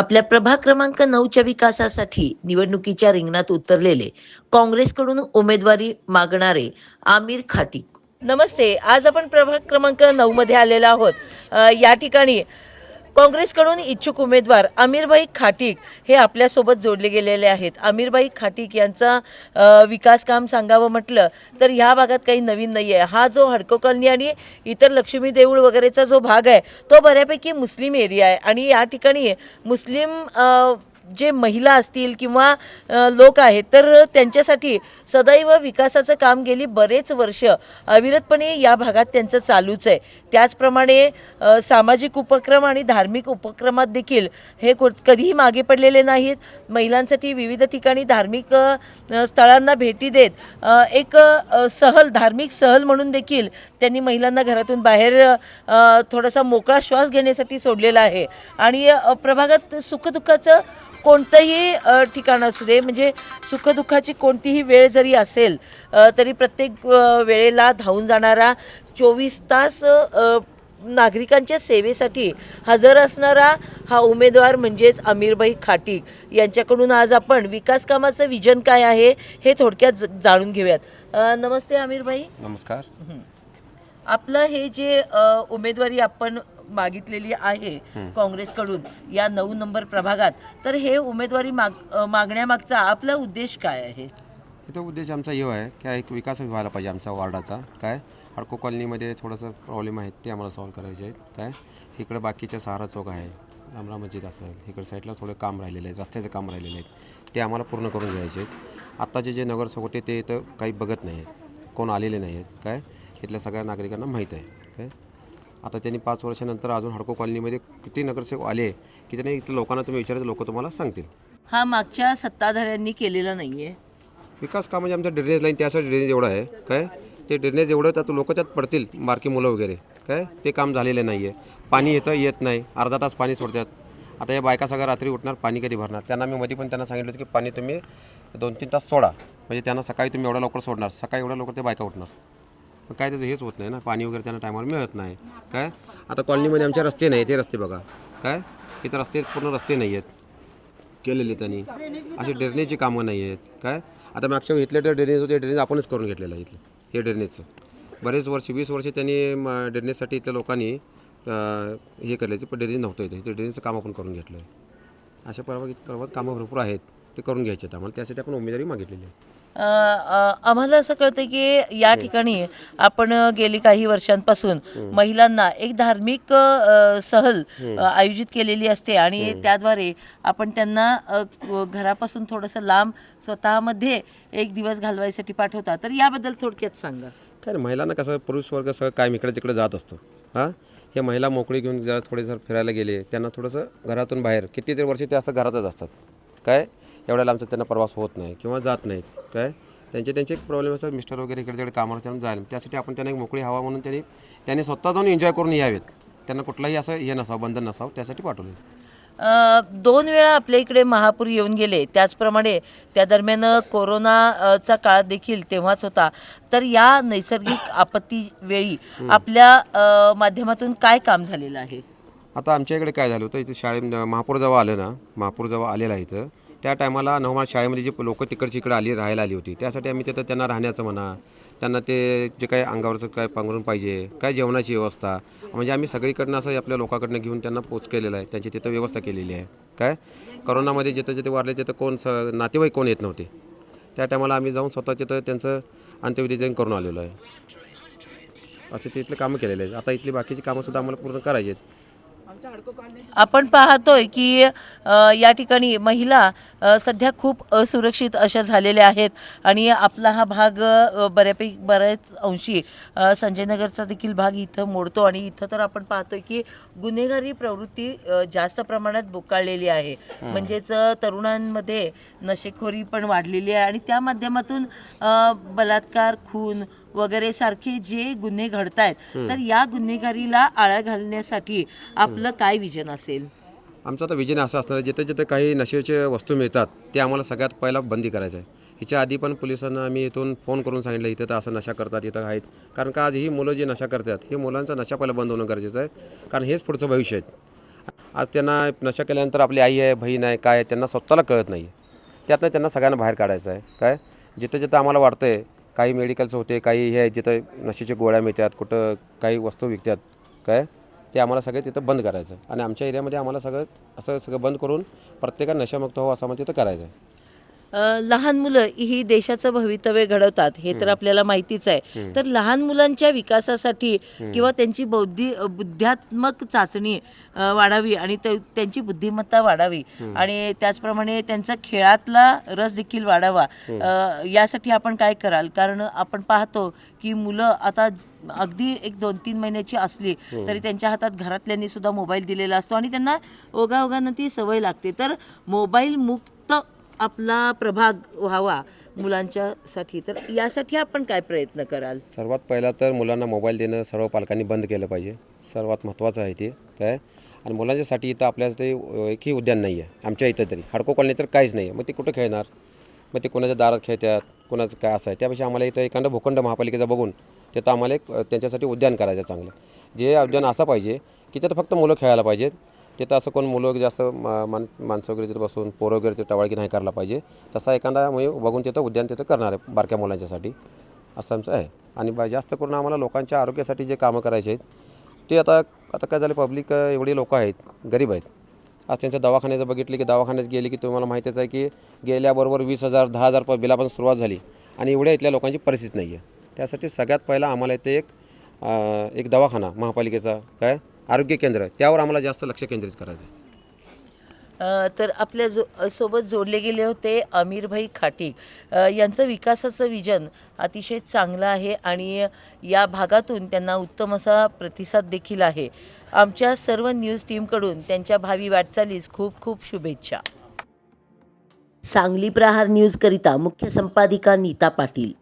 आपल्या प्रभाग क्रमांक नऊच्या विकासासाठी निवडणुकीच्या रिंगणात उतरलेले काँग्रेसकडून उमेदवारी मागणारे आमिर खाटिक. नमस्ते. आज आपण प्रभाग क्रमांक नऊ मध्ये आलेलो आहोत. या ठिकाणी काँग्रेसकडून इच्छुक उमेदवार अमीरबाई खाटिक हे आपल्यासोबत जोडले गेलेले आहेत. अमीरबाई खाटिक यांचा विकास काम सांगावं म्हटलं तर ह्या भागात काही नवीन नाही आहे हा जो हडको कॉलनी आणि इतर लक्ष्मी देऊळ वगैरेचा जो भाग आहे तो बऱ्यापैकी मुस्लिम एरिया आहे. आणि या ठिकाणी मुस्लिम जे महिला असतील किंवा लोक आहेत तर त्यांच्यासाठी सदैव विकासाचं काम गेली बरेच वर्ष. अविरतपणे या भागात त्यांचं चालूच आहे. त्याचप्रमाणे सामाजिक उपक्रम आणि धार्मिक उपक्रमात देखील हे को कधीही मागे पडलेले नाहीत. महिलांसाठी विविध ठिकाणी धार्मिक स्थळांना भेटी देत एक सहल धार्मिक सहल म्हणून देखील त्यांनी महिलांना घरातून बाहेर थोडासा मोकळा श्वास घेण्यासाठी सोडलेला आहे. आणि प्रभागात सुखदुःखाचं कोणतंही ठिकाण असू दे म्हणजे सुखदुःखाची कोणतीही वेळ जरी असेल तरी प्रत्येक वेळेला धावून जाणारा चोवीस तास नागरिकांच्या सेवेसाठी हजर असणारा हा उमेदवार म्हणजेच अमीरभाई खाटिक यांच्याकडून आज आपण विकास कामाचं विजन काय आहे हे थोडक्यात जाणून घेऊयात. नमस्ते अमीरभाई. नमस्कार. आपलं हे जे उमेदवारी आपण मागितलेली आहे काँग्रेसकडून या नऊ नंबर प्रभागात. तर हे उमेदवारी माग मागण्यामागचा आपला उद्देश काय आहे? इथं उद्देश आमचा हे आहे की एक विकास व्हायला पाहिजे आमचा वार्डाचा. काय? हडको कॉलनीमध्ये थोडंसं प्रॉब्लेम आहेत ते आम्हाला सॉल्व्ह करायचे आहेत. काय? इकडं बाकीच्या सहारा चौक आहे रामरा मस्जिद असेल इकडं साईडला थोडे काम राहिलेले आहेत रस्त्याचे काम राहिलेले आहेत ते आम्हाला पूर्ण करून घ्यायचे आहेत. आत्ताचे जे नगरसेवक होते ते इथं काही बघत नाही आहेत कोण आलेले नाही आहेत काय? इथल्या सगळ्या नागरिकांना माहीत आहे. काय? आता त्यांनी पाच वर्षानंतर अजून हडको कॉलनीमध्ये किती नगरसेवक आले की त्याने इथल्या लोकांना तुम्ही विचारायचं लोक तुम्हाला सांगतील? हा मागच्या सत्ताधाऱ्यांनी केलेला नाहीये. विकास काम म्हणजे आमचं ड्रेनेज लाईन त्यासाठी ड्रेनेज एवढं आहे. काय? ते ड्रेनेज एवढं तर लोक त्यात पडतील बारकी मुलं वगैरे. काय? ते काम झालेलं नाही आहे पाणी येतं येत नाही. अर्धा तास पाणी सोडतात. आता या बायका सगळ्या रात्री उठणार पाणी कधी भरणार? त्यांना मी मध्ये पण त्यांना सांगितलं होतं की पाणी तुम्ही दोन तीन तास सोडा. म्हणजे त्यांना सकाळी तुम्ही एवढ्या लवकर सोडणार. सकाळी एवढ्या लवकर ते बायका उठणार. मग काय त्याचं हेच होत नाही ना पाणी वगैरे त्यांना टायमावर मिळत नाही. काय? आता कॉलनीमध्ये आमचे रस्ते नाही ते रस्ते बघा. काय? इथं रस्ते पूर्ण रस्ते नाही आहेत केलेले त्यांनी. अशी ड्रेनेजची कामं नाही आहेत काय? आता मागच्या वेळी तर ड्रेनेज होते ड्रेनेज आपणच करून घेतलेलं आहे इथलं हे ड्रेनेजचं बरेच वर्ष वीस वर्ष त्यांनी म- ड्रेनेजसाठी इथल्या लोकांनी हे केलं पण ड्रेनेज नव्हतं इथे. ते ड्रेनेजचं काम आपण करून घेतलं आहे अशा प्रभाग इथं कामं भरपूर आहेत ते करून घ्यायचे आहेत आम्हाला. त्यासाठी आपण उमेदवारी मागितलेली आहे. आम्हाला असं कळतं की या ठिकाणी आपण गेली काही वर्षांपासून महिलांना एक धार्मिक सहल आयोजित केलेली असते आणि त्याद्वारे आपण त्यांना घरापासून थोडंसं लांब स्वतःमध्ये एक दिवस घालवायसाठी पाठवता तर याबद्दल थोडक्यात सांगा. काय नाही महिलांना कसं पुरुष वर्ग सगळं कायम इकडे तिकडे जात असतो. हां? हे महिला मोकळी घेऊन जरा थोडे जर फिरायला गेले त्यांना थोडंसं घरातून बाहेर कितीतरी वर्षी ते असं घरातच असतात. काय? एवढ्या लांबचा त्यांना प्रवास होत नाही किंवा जात नाहीत. काय? त्यांचे त्यांचे प्रॉब्लेम असतात मिस्टर वगैरे इकडे तिकडे कामावर त्यांना जायला. त्यासाठी आपण त्यांना एक मोकळी हवा म्हणून त्यांनी त्यांनी स्वतः जाऊन एन्जॉय करून यावेत. त्यांना कुठलाही असं हे नसावं बंधन नसावं त्यासाठी पाठवले अ, दोन वेळा आपल्या इकडे महापूर येऊन गेले. त्याचप्रमाणे त्या दरम्यान कोरोनाचा काळ देखील तेव्हाच होता. तर या नैसर्गिक आपत्ती वेळी आपल्या अ, माध्यमातून काय काम झालेलं आहे? आता आमच्या इकडे काय झालं होतं इथं शाळे महापूर जेव्हा आलं ना महापूर जेव्हा आलेला आहे इथं त्या टायमाला नवमा शाळेमध्ये जे लोकं तिकडची इकडे आली राहायला आली होती त्यासाठी आम्ही तिथं त्यांना राहण्याचं म्हणा त्यांना ते जे काही अंगावरचं काय पांघरून पाहिजे काय जेवणाची व्यवस्था म्हणजे आम्ही सगळीकडनं असं आपल्या लोकांकडनं घेऊन त्यांना पोच केलेलं आहे त्यांची तिथं व्यवस्था केलेली आहे. काय? करोनामध्ये जिथं जिथे वारले तिथं कोण स नातेवाईक कोण येत नव्हते. त्या टायमाला आम्ही जाऊन स्वतः तिथं त्यांचं अंत्यविधी करून आलेलो आहे. असे तिथले कामं केलेले आहेत. आता इथली बाकीची कामंसुद्धा आम्हाला पूर्ण करायची आहेत. आपण पाहतोय की या ठिकाणी महिला सध्या खूप असुरक्षित अशा झालेल्या आहेत. आणि आपला हा भाग बऱ्यापैकी बऱ्याच अंशी संजयनगरचा देखील भाग इथं मोडतो. आणि इथं तर आपण पाहतोय की गुन्हेगारी प्रवृत्ती जास्त प्रमाणात बोकाळलेली आहे. म्हणजेच तरुणांमध्ये नशेखोरी पण वाढलेली आहे. आणि त्या माध्यमातून बलात्कार खून वगैरे सारखे जे गुन्हे घडतायत तर या गुन्हेगारीला आळा घालण्यासाठी आपलं काय विजन असेल? आमचं आता विजन असं असणार आहे जिथे जिथे काही नशेचे वस्तू मिळतात ते आम्हाला सगळ्यात पहिला बंदी करायचं आहे. ह्याच्या आधी पण पोलिसांना आम्ही इथून फोन करून सांगितलं इथं तर असं नशा करतात इथं आहेत. कारण का आज ही मुलं जी नशा करतात ही मुलांचा नशा पहिला बंद होणं गरजेचं आहे. कारण हेच पुढचं भविष्य आहे. आज त्यांना नशा केल्यानंतर आपली आई आहे बहीण आहे काय त्यांना स्वतःला कळत नाही. त्यातनं त्यांना सगळ्यांना बाहेर काढायचं आहे. काय? जिथं जिथं आम्हाला वाटतं आहे काही मेडिकल्स होते काही हे आहे जिथं नशेच्या गोळ्या मिळतात कुठं काही वस्तू विकतात काय? ते आम्हाला सगळे तिथं बंद करायचं. आणि आमच्या एरियामध्ये आम्हाला सगळं असं सगळं बंद करून प्रत्येकानं नशामुक्त हो असं आम्हाला तिथं करायचं आहे. लहान मुलं ही देशाचं भवितव्य घडवतात हे तर आपल्याला माहितीच आहे. तर लहान मुलांच्या विकासासाठी किंवा त्यांची बौद्धी बुद्ध्यात्मक चाचणी वाढावी आणि त्यांची बुद्धिमत्ता वाढावी आणि त्याचप्रमाणे त्यांचा खेळातला रस देखील वाढावा यासाठी आपण काय कराल? कारण आपण पाहतो की मुलं आता अगदी एक दोन तीन महिन्याची असली तरी त्यांच्या हातात घरातल्यांनी सुद्धा मोबाईल दिलेला असतो आणि त्यांना ओघाओघानं ती सवय लागते. तर मोबाईल मुक्त आपला प्रभाग व्हावा मुलांच्यासाठी. तर यासाठी आपण काय प्रयत्न कराल? सर्वात पहिला तर मुलांना मोबाईल देणं सर्व पालकांनी बंद केलं पाहिजे. सर्वात महत्त्वाचं आहे ते. काय? आणि मुलांच्यासाठी इथं आपल्या ते एकही उद्यान नाही आहे आमच्या इथं तरी. हडको कॉलनी तर काहीच नाही आहे मग ते कुठं खेळणार? मग ते कोणाच्या दारात खेळतात? कोणाचं काय असं आहे? त्यापेक्षा आम्हाला इथं एखादं भूखंड महापालिकेचा बघून तिथं आम्हाला एक त्यांच्यासाठी उद्यान करायचं चांगलं. जे उद्यान असं पाहिजे की त्यात फक्त मुलं खेळायला पाहिजेत. तिथं असं कोण मुलं वगैरे जास्त मान माणसं वगैरे तिथं बसून पोरं वगैरे तिथं टवाळकी नाही करायला पाहिजे. तसा एखादा म्हणजे बघून तिथं उद्यान तिथं करणार आहे बारक्या मुलांच्यासाठी. असं आमचं आहे. आणि बा जास्त करून आम्हाला लोकांच्या आरोग्यासाठी जे कामं करायचे आहेत ते आता आता काय झालं पब्लिक एवढी लोकं आहेत गरीब आहेत. आज त्यांच्या दवाखान्याचं बघितलं की दवाखान्यात गेले की तुम्हाला माहितीच आहे की गेल्याबरोबर वीस हजार दहा हजार प बिलापासून सुरुवात झाली. आणि एवढ्या इथल्या लोकांची परिस्थिती नाही आहे त्यासाठी सगळ्यात पहिला आम्हाला इथे एक एक दवाखाना महापालिकेचा. काय? आरोग्य केंद्र त्यावर आम्हाला जास्त लक्ष केंद्रित करायचं आहे तर आपल्या जो सोबत जोडले गेले होते अमीरभाई खाटीक यांचं विकासाचं विजन अतिशय चांगलं आहे आणि या भागातून त्यांना उत्तम असा प्रतिसाद देखील आहे. आमच्या सर्व न्यूज टीमकडून त्यांच्या भावी वाटचालीस खूप खूप शुभेच्छा. सांगली प्रहार न्यूजकरिता मुख्य संपादिका नीता पाटील.